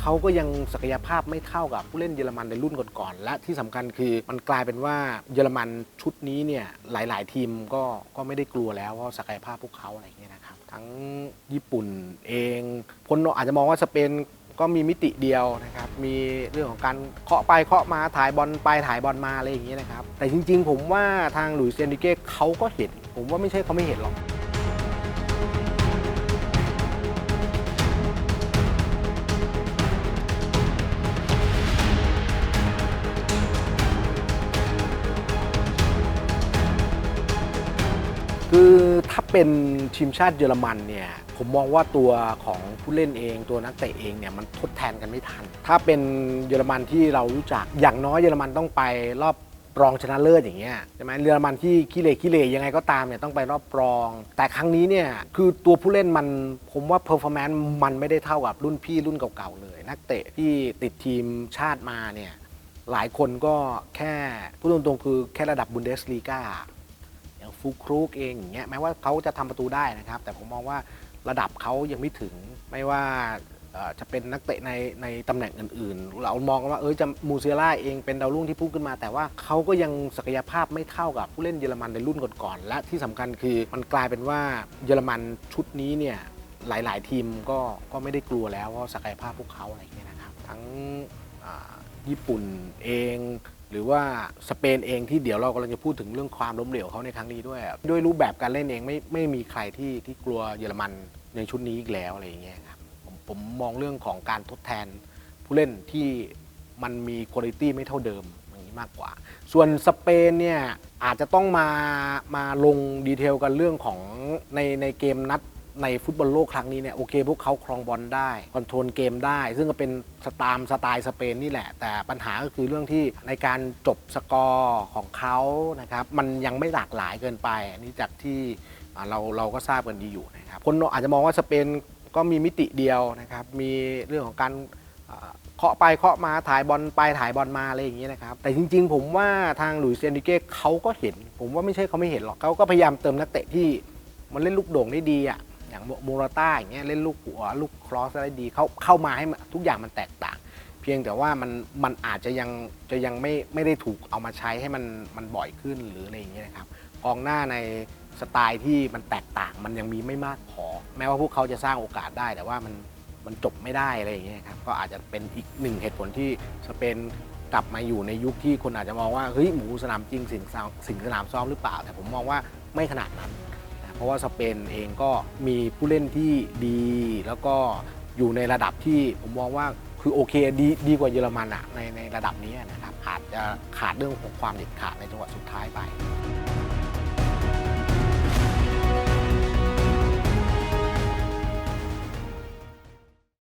เขาก็ยังศักยภาพไม่เท่ากับผู้เล่นเยอรมันในรุ่นก่อนๆและที่สำคัญคือมันกลายเป็นว่าเยอรมันชุดนี้เนี่ยหลาย ๆ ทีมก็ก็ไม่ได้กลัวแล้วเพราะศักยภาพพวกเขาอะไรอย่างเงี้ยนะครับทั้งญี่ปุ่นเองคนอาจจะมองว่าสเปนก็มีมิติเดียวนะครับ มีเรื่องของการเคาะไปเคาะมาถ่ายบอลไปถ่ายบอลมาอะไรอย่างเงี้ยนะครับ แต่จริงๆ ผมว่าทางหลุยส์เซนริเก้เขาก็เห็น ผมว่าไม่ใช่เขาไม่เห็นหรอก คือถ้าเป็นทีมชาติเยอรมันเนี่ยผมมองว่าตัวของผู้เล่นเอง ตัวนักเตะเองเนี่ยมันทดแทนกันไม่ทัน ถ้าเป็นเยอรมันที่เรารู้จักอย่างน้อยเยอรมันต้องไปรอบรองชนะเลิศอย่างเงี้ยใช่ไหมเยอรมันที่ขี้เหร่ขี้เหร่ยังไงก็ตามเนี่ยต้องไปรอบรอง แต่ครั้งนี้เนี่ยคือตัวผู้เล่นมันผมว่าเพอร์ฟอร์แมนซ์มันไม่ได้เท่ากับรุ่นพี่รุ่นเก่าๆเลย นักเตะที่ติดทีมชาติมาเนี่ยหลายคนก็แค่พูดตรงๆคือแค่ระดับบุนเดสลีกา ฟูครูกเองอย่างเงี้ยแม้ว่าเขาจะทำประตูได้นะครับ แต่ผมมองว่าระดับเขายังไม่ถึงไม่ว่าจะเป็นนักเตะในในตำแหน่งอื่น ๆ เรามองว่าเออจะมูเซียล่าเองเป็นดาวรุ่งที่พุ่งขึ้นมา แต่ว่าเขาก็ยังศักยภาพไม่เท่ากับผู้เล่นเยอรมันในรุ่นก่อนๆและที่สำคัญคือมันกลายเป็นว่าเยอรมันชุดนี้เนี่ยหลาย ๆ ทีมก็ก็ไม่ได้กลัวแล้วเพราะศักยภาพพวกเขาอะไรอย่างเงี้ยนะครับ ทั้งญี่ปุ่นเองหรือว่าสเปนเองที่เดี๋ยวเรากำลังจะพูดถึงเรื่องความล้มเหลวเขาในครั้งนี้ด้วย ด้วยรูปแบบการเล่นเองไม่ไม่มีใครที่ที่กลัวเยอรมันในชุดนี้อีกแล้วอะไรอย่างเงี้ยครับผมผมมองเรื่องของการทดแทนผู้เล่นที่มันมีคุณภาพไม่เท่าเดิมอย่างนี้มากกว่า ส่วนสเปนเนี่ยอาจจะต้องมามาลงดีเทลกันเรื่องของในในเกมนัด ในฟุตบอลโลกครั้งนี้เนี่ยโอเคพวกเขาครองบอลได้คอนโทรลเกมได้ ซึ่งก็เป็นสไตล์สไตล์สเปนนี่แหละ แต่ปัญหาก็คือเรื่องที่ในการจบสกอร์ของเขานะครับมันยังไม่หลากหลายเกินไป อันนี้จากที่เราเราก็ทราบกันดีอยู่นะครับคนอาจจะมองว่าสเปนก็มีมิติเดียวนะครับมีเรื่องของการเคาะไปเคาะมาถ่ายบอลไปถ่ายบอลมาอะไรอย่างเงี้ยนะครับ แต่จริงๆ ผมว่าทางหลุยส์เซนริเก้เขาก็เห็น ผมว่าไม่ใช่เขาไม่เห็นหรอกเขาก็พยายามเติมนักเตะที่มันเล่นลูกโด่งได้ดีอะ อย่างโมราต้าอย่างเงี้ยเล่นลูกหัวลูกครอสได้ดีเขาเข้ามาให้ทุกอย่างมันแตกต่าง เพียงแต่ว่ามันมันอาจจะยังจะยังไม่ไม่ได้ถูกเอามาใช้ให้มันมันบ่อยขึ้นหรืออะไรอย่างเงี้ยนะครับกองหน้าในสไตล์ที่มันแตกต่างมันยังมีไม่มากพอแม้ว่าพวกเขาจะสร้างโอกาสได้แต่ว่ามันมันจบไม่ได้อะไรอย่างเงี้ยครับก็อาจจะเป็นอีกหนึ่งเหตุผลที่สเปนกลับมาอยู่ในยุคที่คนอาจจะมองว่าเฮ้ยหมูสนามจริงสิงสนามสิงสนามซ้อมหรือเปล่า แต่ผมมองว่าไม่ขนาดนั้น เพราะว่าสเปนเองก็มีผู้เล่นที่ดี แล้วก็อยู่ในระดับที่ผมมองว่าคือโอเคดีดีกว่าเยอรมันอะในในระดับนี้นะครับอาจจะขาดเรื่องของความเด็ดขาดในจังหวะสุดท้ายไป